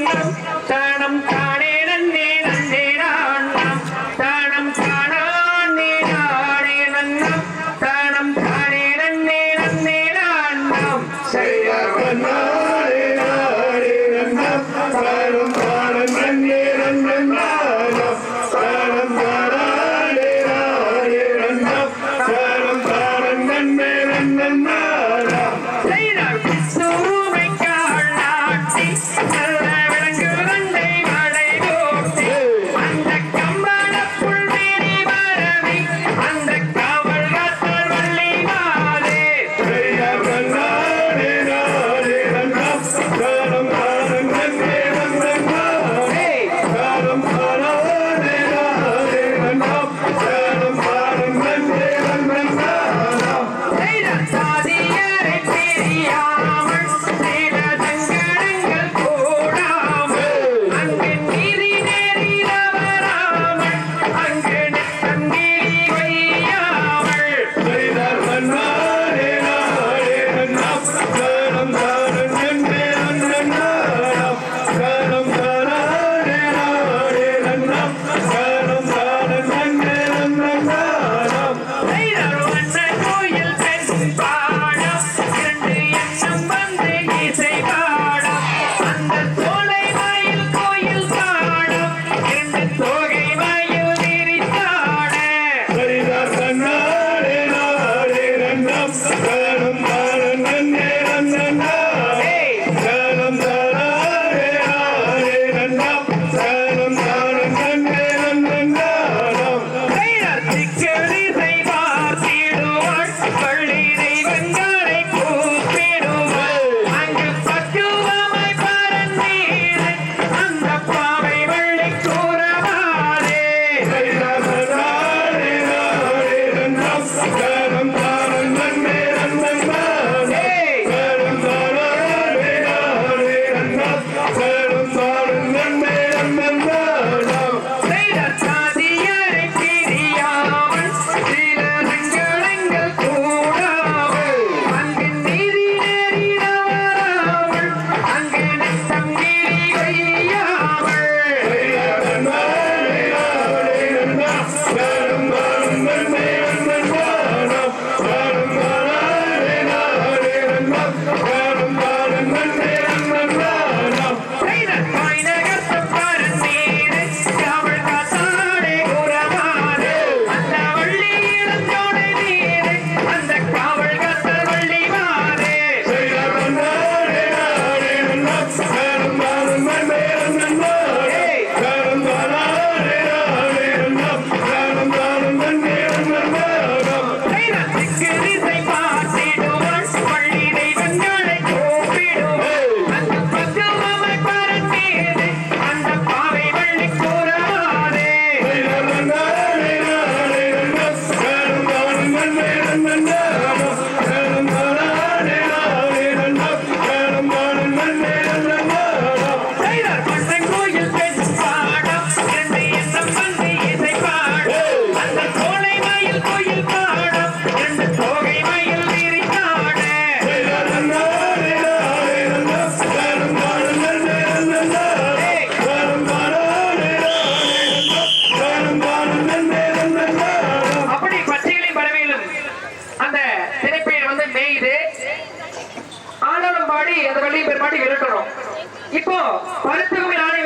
Tango, Tango. Thank you. வந்து மேயுது. ஆனாலும் பாடி அது வழியும் பெருமாடி விரட்டணும் இப்போ பருத்துக்குமே நானே